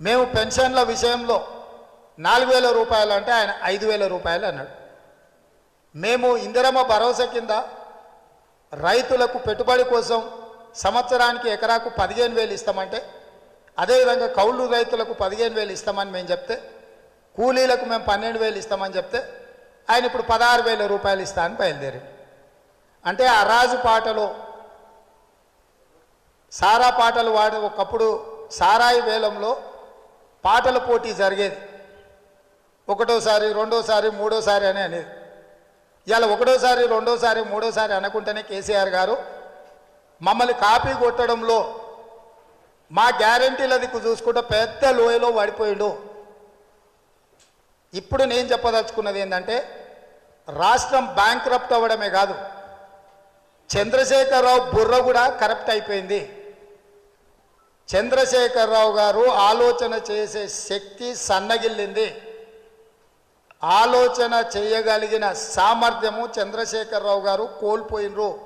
మేము పెన్షన్ల విషయంలో నాలుగు వేల రూపాయలు అంటే ఆయన ఐదు వేల రూపాయలు అన్నాడు. మేము ఇందిరమ్మ భరోసా కింద రైతులకు పెట్టుబడి కోసం సంవత్సరానికి ఎకరాకు పదిహేను వేలు ఇస్తామంటే అదేవిధంగా కౌలు రైతులకు పదిహేను వేలు ఇస్తామని మేము చెప్తే కూలీలకు మేము పన్నెండు వేలు ఇస్తామని చెప్తే ఆయన ఇప్పుడు పదహారు వేల రూపాయలు ఇస్తా అని బయలుదేరి అంటే ఆ రాజు పాటలో సారా పాటలు వాడే ఒకప్పుడు సారాయి వేలంలో పాటల పోటీ జరిగేది. ఒకటోసారి రెండోసారి మూడోసారి అని అనేది. ఇలా ఒకటోసారి రెండోసారి మూడోసారి అనుకుంటేనే కేసీఆర్ గారు మమ్మల్ని కాపీ కొట్టడంలో మా గ్యారంటీల చూసుకుంటే పెద్ద లోయలో పడిపోయాడు. ఇప్పుడు నేను చెప్పదలుచుకున్నది ఏంటంటే రాష్ట్రం బ్యాంక్రప్ట్ అవ్వడమే కాదు చంద్రశేఖరరావు బుర్ర కూడా కరప్ట్ అయిపోయింది. చంద్రశేఖరరావు గారు ఆలోచన చేసే శక్తి సన్నగిల్లింది. ఆలోచన చేయగలిగిన సామర్థ్యము చంద్రశేఖరరావు గారు కోల్పోయినరు.